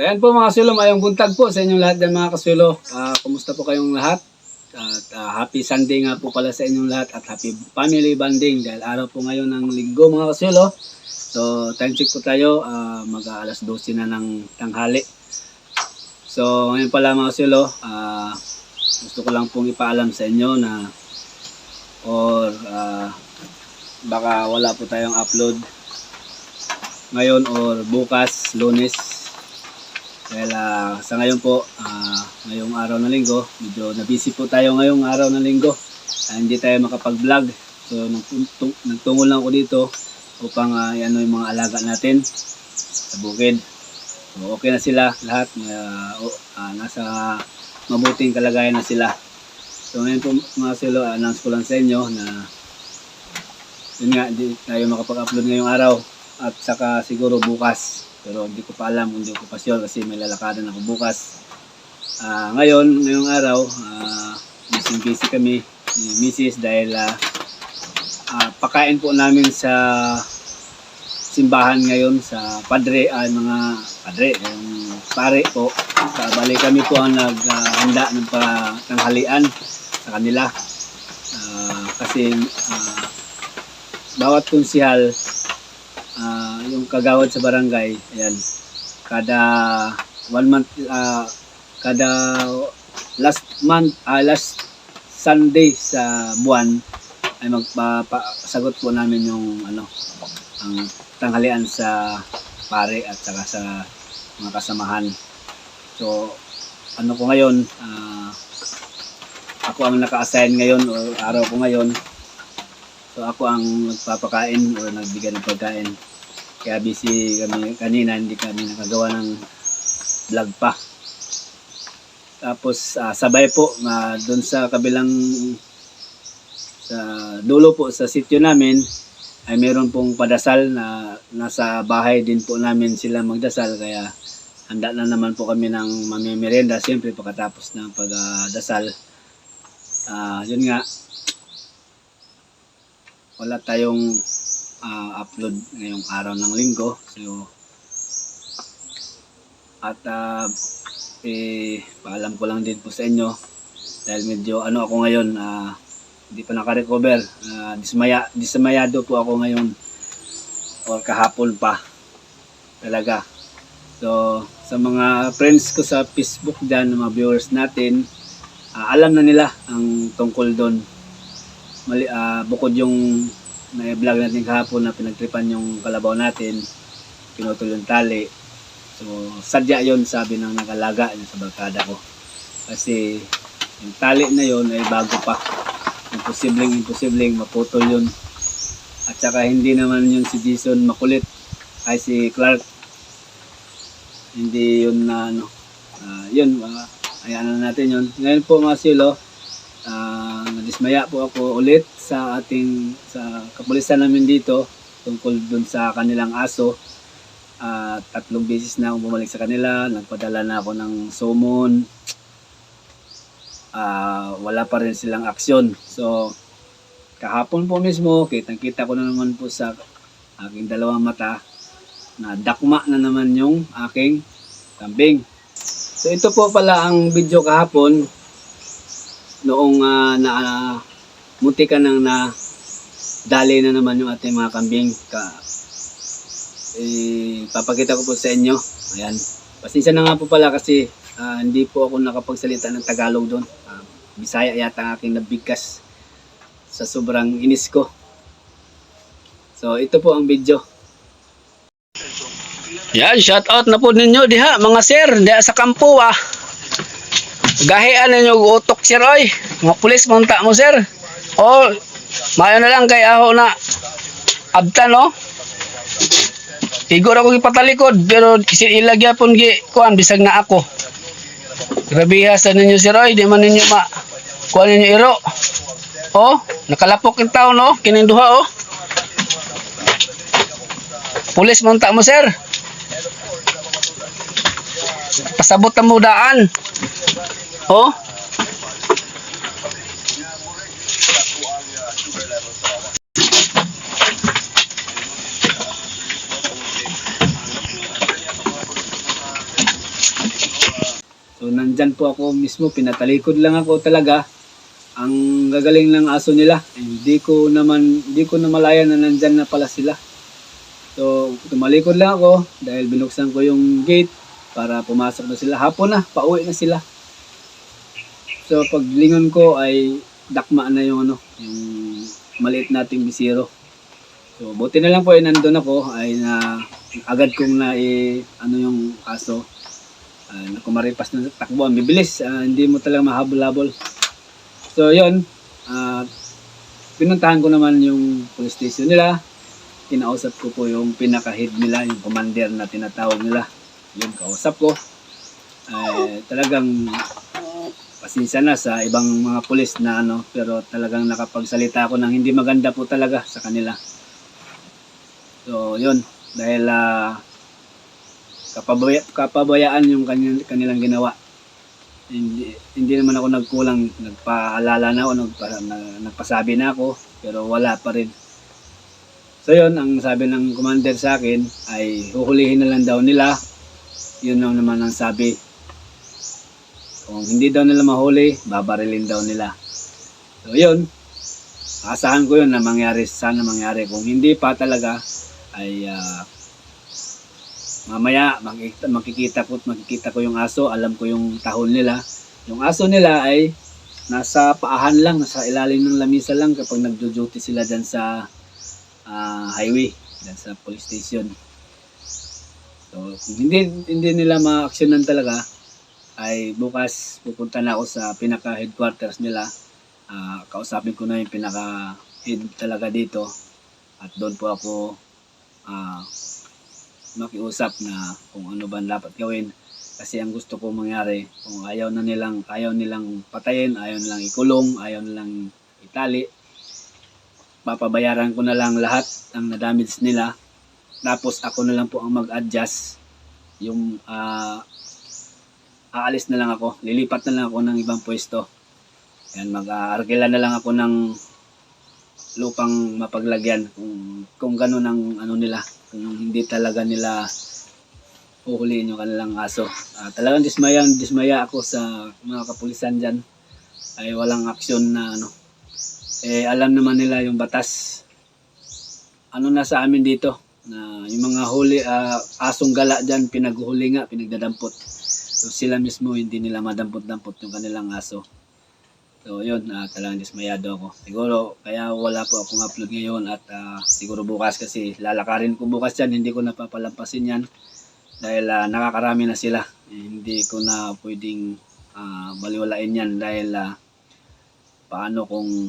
Ayan po mga kasulo, mayong buntag po sa inyong lahat ng mga kasulo. Ah, kumusta po kayong lahat? At ah, happy Sunday nga po pala sa inyong lahat at happy family bonding dahil araw po ngayon ng linggo mga kasulo. So time check po tayo, ah, mag alas 12 na ng tanghali. So ngayon pala mga kasulo, ah, gusto ko lang pong ipaalam sa inyo na or ah, baka wala po tayong upload ngayon or bukas, lunes. Dahil ah, sa ngayon po, ah, ngayong araw ng linggo, medyo na-busy po tayo ngayong araw ng linggo. Ah, hindi tayo makapag-vlog. So nagtung- nagtungo lang ako dito upang uh, ano yung mga alaga natin sa bukid. So okay na sila lahat. ah, o- ah, nasa mabuting kalagayan na sila. So ngayon po mga silo, announce ko lang sa inyo na yun nga, hindi tayo makapag-upload ngayong araw at saka siguro bukas. Pero hindi ko pa alam, hindi ko pa sure kasi may lalakadan ako bukas. Ah, ngayon, ngayong araw, uh, busy busy kami ni Mrs. dahil ah, ah, pakain po namin sa simbahan ngayon sa padre, ay mga padre, yung pare po. Sa bali kami po ang naghanda ng patanghalian sa kanila. Ah, kasi ah, bawat konsihal ah, yung kagawad sa barangay ayan. Kada one month ah, kada last month ah, last Sunday sa buwan ay magpapasagot po namin yung ano ang tanghalian sa pare at saka sa mga kasamahan. So ano ko ngayon ah, ako ang naka-assign ngayon o araw ko ngayon. So ako ang nagpapakain o nagbigay ng pagkain. Kaya busy kami kanina, hindi kami nakagawa ng vlog pa. Tapos ah, sabay po uh, doon sa kabilang sa dulo po sa sityo namin ay meron pong padasal na nasa bahay din po namin sila magdasal kaya handa na naman po kami ng mamimerienda siyempre pagkatapos ng pagdasal. Ah, yun nga, wala tayong ah, upload ngayong araw ng linggo. So, at ah, eh, paalam ko lang din po sa inyo dahil medyo ano ako ngayon, ah, hindi pa naka-recover. Ah, dismaya, dismayado po ako ngayon or kahapon pa talaga. So, sa mga friends ko sa Facebook dyan, mga viewers natin, ah, alam na nila ang tungkol doon mali, ah, bukod yung may vlog natin kahapon na pinagtripan yung kalabaw natin, pinutol yung tali. So, sadya yon sabi ng nakalaga yun sa barkada ko. Kasi yung tali na yon ay bago pa. Imposibleng, imposibleng maputol yun. At saka hindi naman yung si Jason makulit. Ay si Clark. Hindi yun na ano. ah, yun, uh, ayan na natin yun. Ngayon po mga silo, Ah, nadismaya po ako ulit sa ating sa kapulisan namin dito tungkol dun sa kanilang aso. Ah, tatlong beses na ako bumalik sa kanila, nagpadala na ako ng summon. Ah, wala pa rin silang aksyon. So kahapon po mismo, kitang-kita ko na naman po sa aking dalawang mata na dakma na naman yung aking kambing. So ito po pala ang video kahapon noong ah, na uh, muti ka nang na dali na naman yung ating mga kambing. Ka eh, papakita ko po sa inyo. Ayan. Pasensya na nga po pala kasi ah, hindi po ako nakapagsalita ng Tagalog doon. Ah, Bisaya yata ang aking nabigkas sa sobrang inis ko. So ito po ang video. Yan shout out na po ninyo diha mga sir diha sa kampo ah. Gahian ninyo utok sir oy. Mga pulis monta mo sir o mayo na lang kay aho na abtan no? Igor ako ipatalikod pero si ilagya pon gi kuan bisag na ako. Grabiha sa ninyo sir oy di man ninyo ma kuan ninyo iro. Oh nakalapok yung tao no? Kining duha oh. Pulis monta mo sir. Pasabot ang mudaan. Oh? So nandyan po ako mismo, pinatalikod lang ako talaga. Ang gagaling ng aso nila. Hindi ko naman, hindi ko namalayan na nandyan na pala sila. So tumalikod lang ako dahil binuksan ko yung gate para pumasok na sila. Hapon na, pauwi na sila. So paglingon ko ay dakma na yung ano, yung maliit nating bisiro. So buti na lang po ay nandun ako ay na agad kong na ano yung kaso. Uh, na kumaripas na takbuhan, bibilis, ah, hindi mo talaga mahabol-habol. So yun, ah pinuntahan ko naman yung police station nila. Kinausap ko po yung pinaka-head nila, yung commander na tinatawag nila. Yung kausap ko. Ay, talagang pasensya na sa ibang mga pulis na ano, pero talagang nakapagsalita ako ng hindi maganda po talaga sa kanila. So, yun. Dahil ah, kapabaya, kapabayaan yung kanilang, kanilang ginawa. Hindi, hindi naman ako nagkulang, nagpaalala na ako, nagpa, na, nagpasabi na ako, pero wala pa rin. So yun, ang sabi ng commander sa akin ay huhulihin na lang daw nila. Yun lang naman ang sabi. Kung hindi daw nila mahuli, babarilin daw nila. So yun, asahan ko yun na mangyari, sana mangyari. Kung hindi pa talaga, ay ah, mamaya makikita, makikita ko makikita ko yung aso, alam ko yung tahon nila. Yung aso nila ay nasa paahan lang, nasa ilalim ng lamisa lang kapag nagjo-duty sila dyan sa ah, highway, dyan sa police station. So, hindi, hindi nila ma-actionan talaga, ay bukas pupunta na ako sa pinaka headquarters nila. Ah, kausapin ko na yung pinaka head talaga dito. At doon po ako ah, makiusap na kung ano ba ang dapat gawin. Kasi ang gusto ko mangyari, kung ayaw na nilang, ayaw nilang patayin, ayaw nilang ikulong, ayaw nilang itali, papabayaran ko na lang lahat ng na-damage nila. Tapos ako na lang po ang mag-adjust. Yung ah, aalis na lang ako, lilipat na lang ako ng ibang pwesto. Yan, mag-aarkila na lang ako ng lupang mapaglagyan kung kung gano'n ang ano nila kung hindi talaga nila uhulihin yung kanilang aso. Ah, talagang dismaya dismaya ako sa mga kapulisan dyan. Ay walang aksyon na ano. Eh alam naman nila yung batas. Ano na sa amin dito? Na yung mga huli ah, asong gala dyan pinaghuli nga pinagdadampot. So sila mismo hindi nila madampot-dampot yung kanilang aso So yun, ah, talagang dismayado ako. Siguro kaya wala po akong upload ngayon at ah, siguro bukas kasi lalakarin ko bukas yan, hindi ko napapalampasin yan dahil ah, nakakarami na sila. Eh, hindi ko na pwedeng ah, baliwalain yan dahil ah, paano kung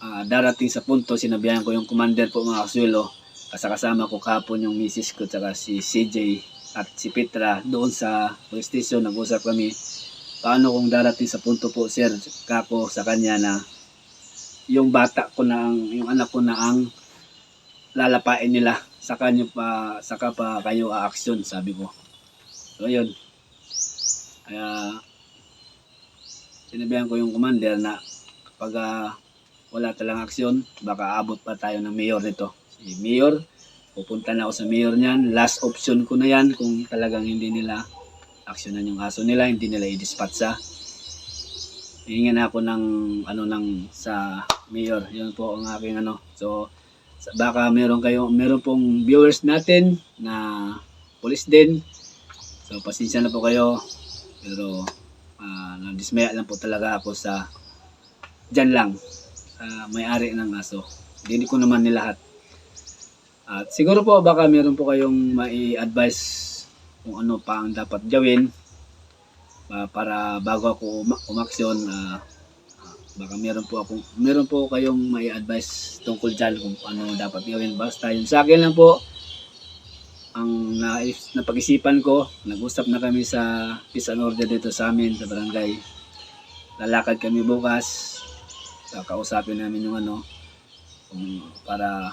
ah, darating sa punto, sinabihan ko yung commander po mga kasuelo, kasakasama ko kapon yung misis ko tsaka si CJ at si Petra doon sa police station, nag-usap kami paano kung darating sa punto po sir kako sa kanya na yung bata ko na ang yung anak ko na ang lalapain nila sa kanyo pa saka pa kayo a-action sabi ko. So yun. Kaya sinabihan ko yung commander na kapag ah, wala talang aksyon baka abot pa tayo ng mayor nito. Si mayor pupunta na ako sa mayor niyan. Last option ko na yan kung talagang hindi nila aksyonan yung aso nila, hindi nila i-dispatcha. Hihingan ako ng ano ng sa mayor. Yun po ang aking ano. So sa- baka meron kayo, meron pong viewers natin na police din. So pasensya na po kayo. Pero ah, nadismaya lang po talaga ako sa dyan lang sa may-ari ng aso. Hindi ko naman nilahat. At siguro po baka meron po kayong mai-advise kung ano pa ang dapat gawin ah, para bago ako uma- umaksyon ah, baka meron po akong meron po kayong may advice tungkol dyan kung ano dapat gawin. Basta yun sa akin lang po ang na, napag-isipan ko nag-usap na kami sa peace and order dito sa amin sa barangay. Lalakad kami bukas so, kausapin namin yung ano kung para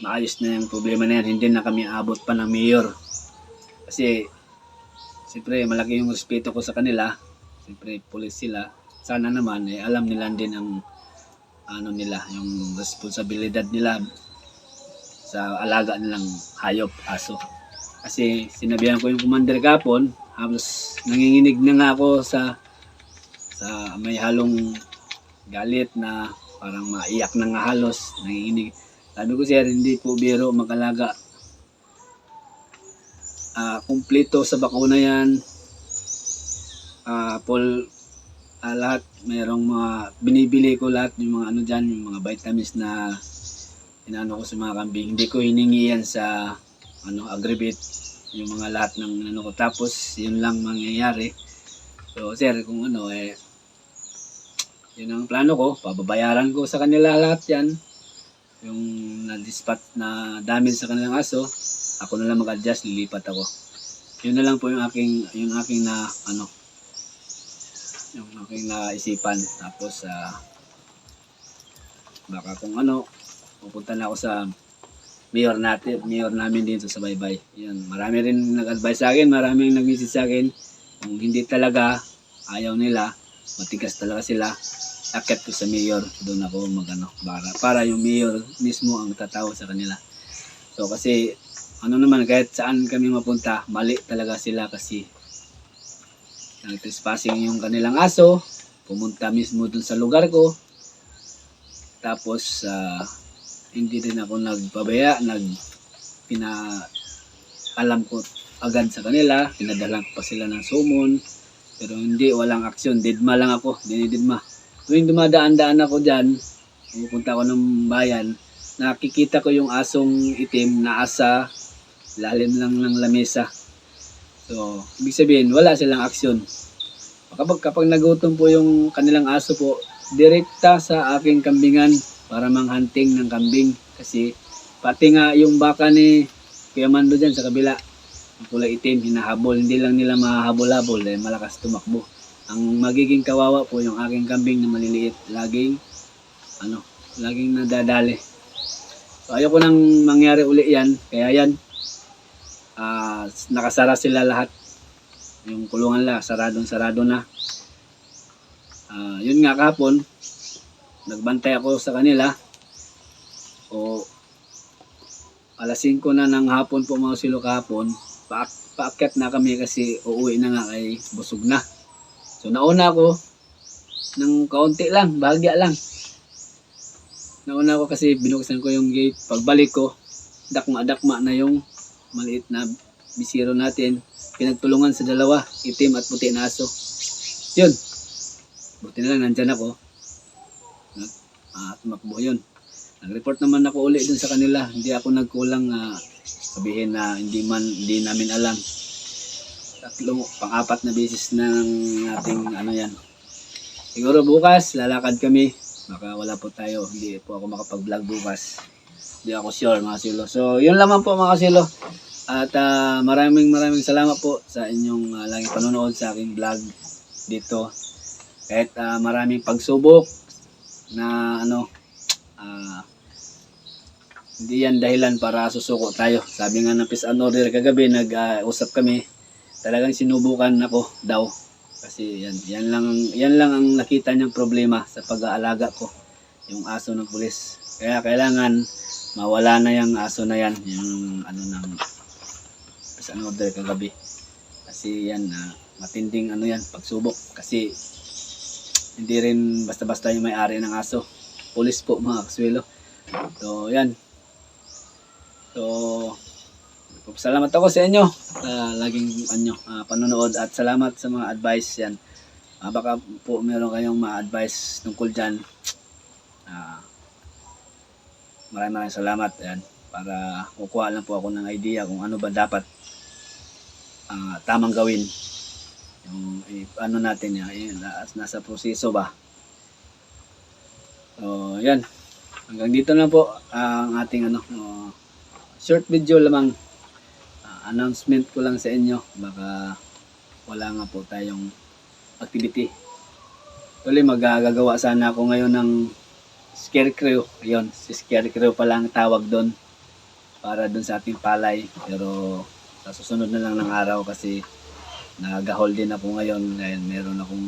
maayos na yung problema na yan. Hindi na kami abot pa ng mayor kasi, siyempre, malaki yung respeto ko sa kanila. Siyempre, pulis sila. Sana naman, eh, alam nila din ang, ano nila, yung responsibilidad nila sa alaga nilang hayop, aso. Kasi sinabihan ko yung commander kapon, halos nanginginig na nga ako sa sa may halong galit na parang maiyak na nga halos, nanginginig. Sabi ko sir, hindi po biro makalaga. Ah, kumpleto sa bakuna yan. Ah, full ah, lahat mayroong mga binibili ko lahat yung mga ano diyan, yung mga vitamins na inano ko sa mga kambing. Hindi ko hiningi yan sa ano aggravate yung mga lahat ng ano ko tapos yun lang mangyayari. So sir, kung ano eh yun ang plano ko, pababayaran ko sa kanila lahat yan. Yung na-dispatch na damage sa kanilang aso, ako na lang mag-adjust, lilipat ako. Yun na lang po yung aking, yung aking na, ano, yung aking naisipan. Tapos, ah, baka kung ano, pupunta na ako sa mayor natin, mayor namin dito sa Baybay. Yun, marami rin nag-advise sa akin, maraming nag-visit sa akin. Kung hindi talaga, ayaw nila, matigas talaga sila, akit ko sa mayor, doon ako magano para para yung mayor mismo ang tatawa sa kanila. So kasi ano naman kahit saan kami mapunta, mali talaga sila kasi nag-trespassing yung kanilang aso, pumunta mismo doon sa lugar ko. Tapos ah, hindi din ako nagpabaya, nag pina alam ko agad sa kanila, pinadala pa sila ng sumon, pero hindi, walang aksyon, didma lang ako, dinididma. Tuwing dumadaan-daan ako dyan, pupunta ako ng bayan, nakikita ko yung asong itim na asa, lalim lang ng lamesa. So, ibig sabihin, wala silang aksyon. Kapag, kapag nagutom po yung kanilang aso po, direkta sa aking kambingan para manghunting ng kambing. Kasi pati nga yung baka ni Kuya Mando dyan sa kabila, kulay itim, hinahabol. Hindi lang nila mahahabol-habol dahil malakas tumakbo. Ang magiging kawawa po yung aking kambing na maliliit. Laging, ano, laging nadadali. So ayoko nang mangyari uli yan. Kaya yan, ah, nakasara sila lahat. Yung kulungan la, saradong sarado na. Ah, yun nga kahapon, nagbantay ako sa kanila. O alas 5 na ng hapon po mga silo kahapon, pa paakyat na kami kasi uuwi na nga kay busog na. So nauna ako ng kaunti lang, bahagya lang. Nauna ako kasi binuksan ko yung gate. Pagbalik ko, dakma-dakma na yung maliit na bisiro natin. Pinagtulungan sa dalawa, itim at puti na aso. Yun. Buti na lang nandyan ako. Ah, tumakbo yun. Nag-report naman ako uli dun sa kanila. Hindi ako nagkulang ah, sabihin na hindi man hindi namin alam. Tatlo, pang-apat na beses ng ating ano yan. Siguro bukas lalakad kami. Baka wala po tayo. Hindi po ako makapag-vlog bukas. Hindi ako sure mga silo. So, yun lamang po mga silo. At ah, maraming maraming salamat po sa inyong uh, laging panonood sa aking vlog dito. Kahit ah, maraming pagsubok na ano ah, hindi yan dahilan para susuko tayo. Sabi nga ng peace and order kagabi, nag-usap kami. Talagang sinubukan ako daw. Kasi yan, yan lang, yan lang ang nakita niyang problema sa pag-aalaga ko. Yung aso ng pulis. Kaya kailangan mawala na yung aso na yan. Yung ano ng peace and order kagabi. Kasi yan, ah, matinding ano yan, pagsubok. Kasi hindi rin basta-basta yung may-ari ng aso. Pulis po mga kaswelo. So, yan. So, salamat ako sa inyo sa laging ano, ah, panonood at salamat sa mga advice yan. Ah, baka po meron kayong ma-advise tungkol dyan. Ah, maraming maraming salamat yan para kukuha lang po ako ng idea kung ano ba dapat ah, tamang gawin. Yung eh, ano natin yan, yun, na- nasa proseso ba. So, yan. Hanggang dito na po ang ating ano, uh, short video lamang Ah, announcement ko lang sa inyo baka wala nga po tayong activity Tuloy magagagawa sana ako ngayon ng scarecrow ayun si scarecrow pa lang tawag doon para doon sa ating palay pero sa susunod na lang ng araw kasi nagahol din ako ngayon dahil meron akong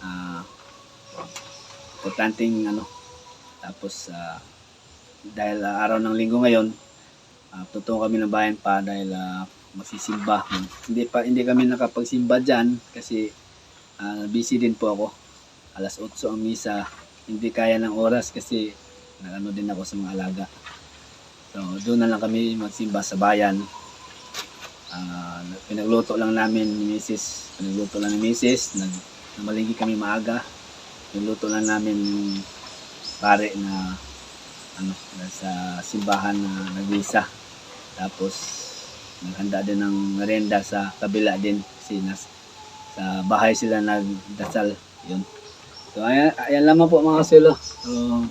ah importanteng ano tapos ah, dahil ah, araw ng linggo ngayon uh, totoo kami ng bayan pa dahil ah, magsisimba. Hindi pa hindi kami nakapagsimba diyan kasi ah, busy din po ako. Alas 8 ang misa. Hindi kaya ng oras kasi nagano din ako sa mga alaga. So, doon na lang kami magsimba sa bayan. Ah, pinagluto lang namin ni Mrs. Pinagluto lang ni Mrs. Nag, namalingki kami maaga. Pinagluto lang namin yung pare na ano, sa simbahan na nagmisa. Tapos, naghanda din ng merenda sa kabila din kasi nas, sa bahay sila nagdasal. Yun. So, ayan, ayan lamang po mga silo. So,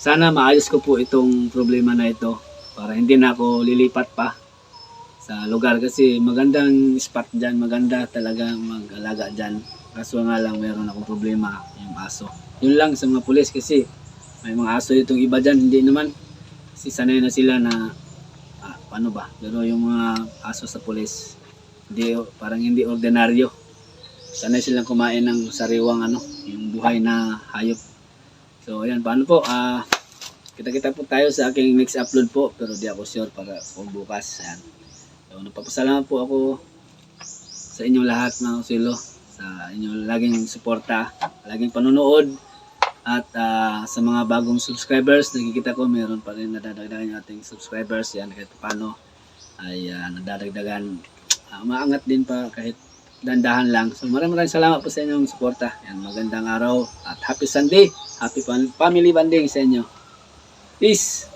sana maayos ko po itong problema na ito para hindi na ako lilipat pa sa lugar kasi magandang spot dyan, maganda talaga mag-alaga dyan. Kaso nga lang meron akong problema yung aso. Yun lang sa mga pulis kasi may mga aso itong iba dyan, hindi naman. Kasi sanay na sila na ah, paano ba? Pero yung mga aso sa pulis, hindi, parang hindi ordinaryo. Sanay silang kumain ng sariwang ano, yung buhay na hayop. So ayan, paano po? Ah, kita-kita po tayo sa aking next upload po pero di ako sure para kung bukas. Ayan. So, nagpapasalamat po ako sa inyong lahat mga kusilo, sa inyong laging suporta, laging panonood, at ah, sa mga bagong subscribers, nakikita ko meron pa rin nadadagdagan yung ating subscribers, yan kahit paano ay ah, nadadagdagan, Ah, maangat din pa kahit dandahan lang. So maraming maraming salamat po sa inyong suporta. Yan, magandang araw at happy Sunday, happy fam- family bonding sa inyo. Peace!